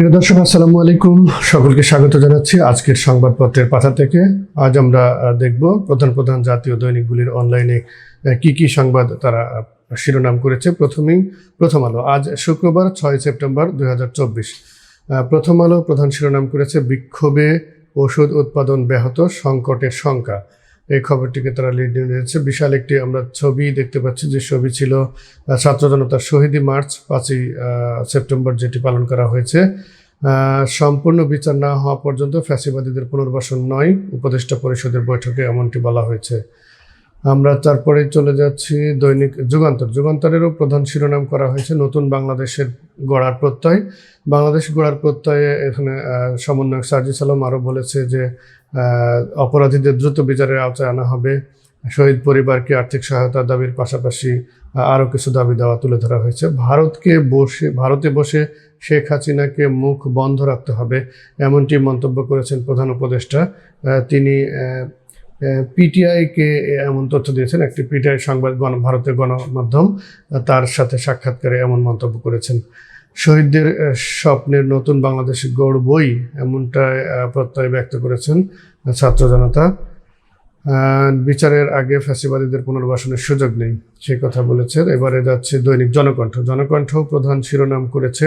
প্রিয় দর্শক, আসসালামু আলাইকুম। সকলকে স্বাগত জানাচ্ছি আজকের সংবাদপত্রের পাতা থেকে। আজ আমরা দেখব প্রধান প্রধান জাতীয় দৈনিকগুলির অনলাইনে কি কি সংবাদ তারা শিরোনাম করেছে। প্রথমেই, প্রথম আলো। আজ শুক্রবার, ছয় সেপ্টেম্বর দুই হাজার চব্বিশ। প্রথম আলো প্রধান শিরোনাম করেছে বিক্ষোভে ওষুধ উৎপাদন ব্যাহত, সংকটের শঙ্কা। এই খবরটিকে তারা লিড নিয়েছে। বিশাল একটি আমরা ছবি দেখতে পাচ্ছি যে ছবি ছিল ছাত্র জনতার শহীদি মার্চ পাঁচই সেপ্টেম্বর যেটি পালন করা হয়েছে। সম্পূর্ণ বিচার না হওয়া পর্যন্ত ফ্যাসিবাদীদের পুনর্বাসন নয়, উপদেষ্টা পরিষদের বৈঠকে এমনটি বলা হয়েছে। আমরা তারপরে চলে যাচ্ছি দৈনিক যুগান্তর। যুগান্তরেরও প্রধান শিরোনাম করা হয়েছে নতুন বাংলাদেশের গড়ার প্রত্যয়। বাংলাদেশ গড়ার প্রত্যয়ে এখানে সমন্বয়ক সার্জি সালাম আরও বলেছে যে অপরাধীদের দ্রুত বিচারের আওতায় আনা হবে। শহীদ পরিবারকে আর্থিক সহায়তা দাবির পাশাপাশি আরও কিছু দাবি দেওয়া তুলে ধরা হয়েছে। ভারতকে বসে, ভারতে বসে শেখ হাসিনাকে মুখ বন্ধ রাখতে হবে, এমনটি মন্তব্য করেছেন প্রধান উপদেষ্টা। তিনি পিটিআইকে এমন তথ্য দিয়েছেন একটি পিটিআই সংবাদ গণ ভারতের গণমাধ্যম তার সাথে সাক্ষাৎকারে এমন মন্তব্য করেছেন। শহীদদের স্বপ্নের নতুন বাংলাদেশ গড়বই এমনটা আহ, প্রত্যয় ব্যক্ত করেছেন ছাত্র জনতা। বিচারের আগে ফ্যাসিবাদীদের পুনর্বাসনের সুযোগ নেই সেই কথা বলেছেন। এবারে যাচ্ছে দৈনিক জনকণ্ঠ। জনকণ্ঠ প্রধান শিরোনাম করেছে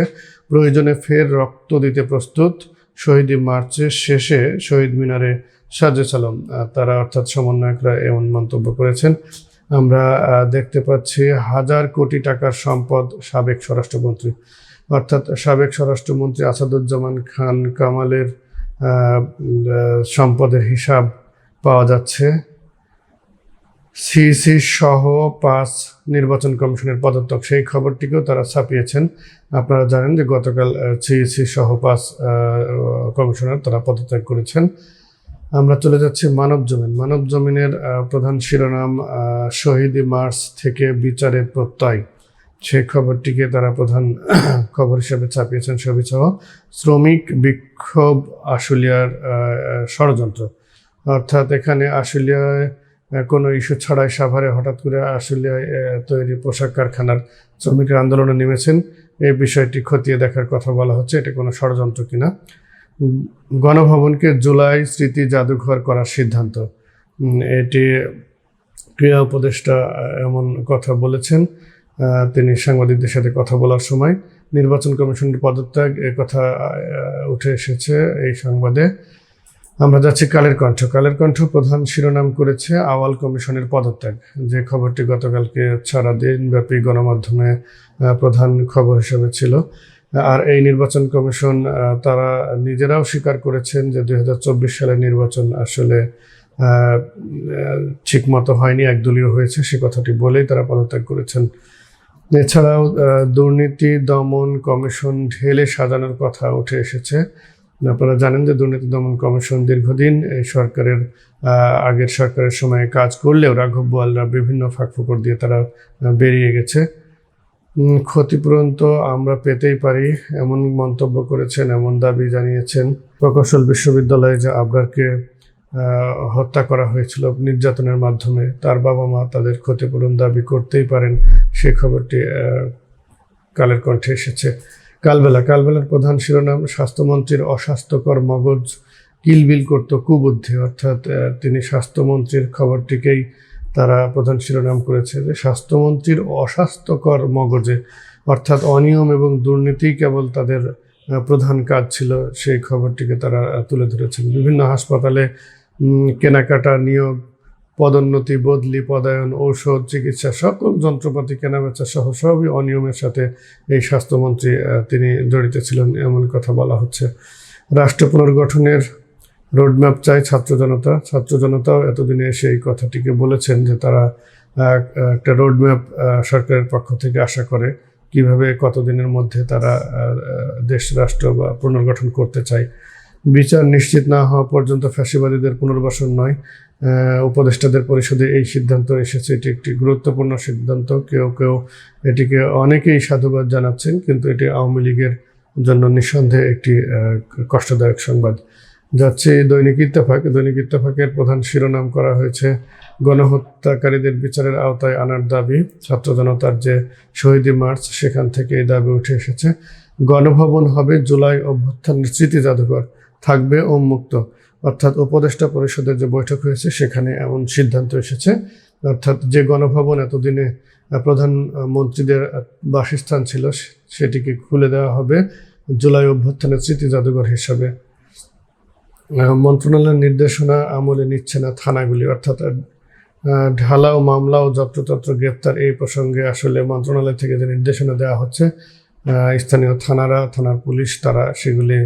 প্রয়োজনে ফের রক্ত দিতে প্রস্তুত। শহীদি মার্চের শেষে শহীদ মিনারে সাজে সালাম তারা অর্থাৎ সমন্বয়করা এমন মন্তব্য করেছেন। আমরা দেখতে পাচ্ছি হাজার কোটি টাকার সম্পদ সাবেক স্বরাষ্ট্রমন্ত্রী। অর্থাৎ সাবেক স্বরাষ্ট্রমন্ত্রী আসাদুজ্জামান খান কামালের সম্পদের হিসাব পাওয়া যাচ্ছে। সিইসি সহ পাঁচ নির্বাচন কমিশনের পদত্যাগ, সেই খবরটিকেও তারা ছাপিয়েছেন। আপনারা জানেন যে গতকাল সিইসি সহ পাঁচ কমিশনার তারা পদত্যাগ করেছেন। আমরা চলে যাচ্ছি মানব জমিন। মানব জমিনের প্রধান শিরোনাম শহীদি মার্চ থেকে বিচারের প্রত্যয়। সেই খবরটিকে তারা প্রধান খবর হিসেবে ছাপিয়েছেন ছবি সহ। শ্রমিক বিক্ষোভ আশুলিয়ার ষড়যন্ত্র। অর্থাৎ এখানে আশুলিয়ায় কোনো ইস্যু ছাড়াই সাভারে হঠাৎ করে আশুলিয়ায় তৈরি পোশাক কারখানার শ্রমিকের আন্দোলনে নেমেছেন। এই বিষয়টি খতিয়ে দেখার কথা বলা হচ্ছে। এটা কোনো ষড়যন্ত্র কিনা? গণভবনকে জুলাই স্মৃতি জাদুঘর করার সিদ্ধান্ত। এটি ক্রীড়া উপদেষ্টা এমন কথা বলেছেন। তিনি সাংবাদিকদের সাথে কথা বলার সময় নির্বাচন কমিশনের পদত্যাগ এ কথা উঠে এসেছে এই সংবাদে। আমরা যাচ্ছি কালের কণ্ঠ। কালের কণ্ঠ প্রধান শিরোনাম করেছে আওয়াল কমিশনের পদত্যাগ। যে খবরটি গতকালকে সারা দিনব্যাপী গণমাধ্যমে প্রধান খবর হিসেবে ছিল। আর এই নির্বাচন কমিশন তারা নিজেরাও স্বীকার করেছেন যে দুই হাজার চব্বিশ সালের নির্বাচন আসলে আহ, ঠিক মতো হয়নি একদলীয় হয়েছে সে কথাটি বলেই তারা পদত্যাগ করেছেন। এছাড়াও দুর্নীতি দমন কমিশন ঢেলে সাজানোর কথা উঠে এসেছে। আপনারা জানেন যে দুর্নীতি দমন কমিশন দীর্ঘদিন এই সরকারের আগের সরকারের সময়ে কাজ করলেও রাঘব বোয়ালরা বিভিন্ন ফাঁকফোকর দিয়ে তারা বেরিয়ে গেছে। ক্ষতিপূরণ তো আমরা পেতেই পারি এমন মন্তব্য করেছেন এমন দাবি জানিয়েছেন প্রকৌশল বিশ্ববিদ্যালয়ে যে আবরারকে আহ, হত্যা করা হয়েছিল নির্যাতনের মাধ্যমে তার বাবা মা তাদের ক্ষতিপূরণ দাবি করতেই পারেন সে খবরটি কালের কণ্ঠে এসেছে। কালবেলা কালবেলার প্রধান শিরোনাম স্বাস্থ্যমন্ত্রীর অস্বাস্থ্যকর মগজ কিলবিল করত কুবুদ্ধি অর্থাৎ তিনি স্বাস্থ্যমন্ত্রীর খবরটিকেই তারা প্রধান শিরোনাম করেছে যে স্বাস্থ্যমন্ত্রীর অস্বাস্থ্যকর মগজে, অর্থাৎ অনিয়ম এবং দুর্নীতি কেবল তাদের প্রধান কাজ ছিল, সেই খবরটিকে তারা তুলে ধরেছেন। বিভিন্ন হাসপাতালে কেনাকাটা, নিয়োগ, পদোন্নতি, বদলি, পদায়ন, ঔষধ, চিকিৎসা, সকল যন্ত্রপাতি, কেনাবেচা সহ সবই অনিয়মের সাথে এই স্বাস্থ্যমন্ত্রী তিনি জড়িত ছিলেন, এমন কথা বলা হচ্ছে। রাষ্ট্র পুনর্গঠনের রোডম্যাপ চাই ছাত্র জনতা। ছাত্র জনতাও এতদিনে এসে এই কথাটিকে বলেছেন যে তারা একটা রোডম্যাপ সরকারের পক্ষ থেকে আশা করে কীভাবে কতদিনের মধ্যে তারা দেশ রাষ্ট্র বা পুনর্গঠন করতে চায়। বিচার নিশ্চিত না হওয়া পর্যন্ত ফ্যাসিবাদীদের পুনর্বাসন নয়। উপদেষ্টাদের পরিষদে এই সিদ্ধান্ত এসেছে, এটি একটি গুরুত্বপূর্ণ সিদ্ধান্ত। কেউ কেউ এটিকে অনেকেই সাধুবাদ জানাচ্ছেন, কিন্তু এটি আওয়ামী লীগের জন্য নিঃসন্দেহে একটি কষ্টদায়ক সংবাদ। যাচ্ছে দৈনিক ইত্তেফাক। দৈনিক ইত্তেফাকের প্রধান শিরোনাম করা হয়েছে, গণহত্যাকারীদের বিচারের আওতায় আনার দাবি। ছাত্র জনতার যে শহীদি মার্চ, সেখান থেকে এই দাবি উঠে এসেছে। গণভবন হবে জুলাই অভ্যুত্থানের স্মৃতি জাদুঘর, থাকবে উন্মুক্ত। অর্থাৎ উপদেষ্টা পরিষদের যে বৈঠক হয়েছে, সেখানে এমন সিদ্ধান্ত এসেছে। অর্থাৎ যে গণভবন এতদিনে প্রধানমন্ত্রীদের বাসস্থান ছিল, সেটিকে খুলে দেওয়া হবে জুলাই অভ্যুত্থানের স্মৃতি জাদুঘর হিসাবে। মন্ত্রণালয়ের নির্দেশনা আমলে নিচ্ছে না থানাগুলি। অর্থাৎ ঢালাও মামলা ও যত্রতত্র গ্রেপ্তার এই প্রসঙ্গে আসলে মন্ত্রণালয় থেকে যে নির্দেশনা দেওয়া হচ্ছে স্থানীয় থানারা, থানার পুলিশ তারা সেগুলি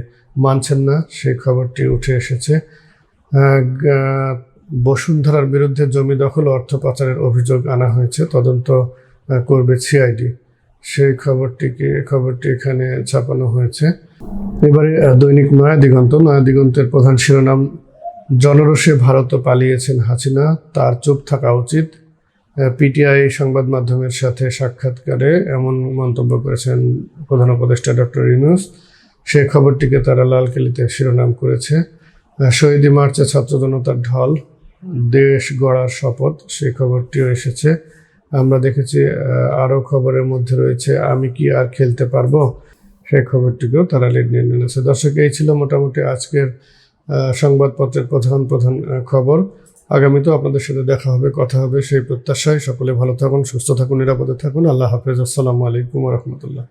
মানছেন না। সেই খবরটি উঠে এসেছে। বসুন্ধরার বিরুদ্ধে জমি দখল অর্থ পাচারের অভিযোগ আনা হয়েছে, তদন্ত করবে সিআইডি। সেই খবরটিকে, খবরটি এখানে ছাপানো হয়েছে। এবারে দৈনিক নয়া দিগন্ত। নয়া দিগন্তের প্রধান শিরোনাম, জনরোষে ভারত পালিয়েছেন হাসিনা, তার চুপ থাকা উচিত। পিটিআই সংবাদ মাধ্যমের সাথে সাক্ষাৎকারে এমন মন্তব্য করেছেন প্রধান উপদেষ্টা ডক্টর ইউনুস। সেই খবরটিকে তারা লালকেলিতে শিরোনাম করেছে। শহীদি মার্চে ছাত্র জনতার ঢল, দেশ গড়ার শপথ সেই খবরটিও এসেছে। আমরা দেখেছি আরও খবরের মধ্যে রয়েছে, আমি কি আর খেলতে পারব? সেই খবরটিকেও তারা লিড নিয়ে নিয়েছে। দর্শক, এই ছিল মোটামুটি আজকের সংবাদপত্রের প্রধান প্রধান খবর খবর। আগামীতেও আপনাদের সাথে দেখা হবে, কথা হবে সেই প্রত্যাশায়। সকলে ভালো থাকুন, সুস্থ থাকুন, নিরাপদে থাকুন। আল্লাহ হাফেজ। আসসালামু আলাইকুম রহমতুল্লাহ।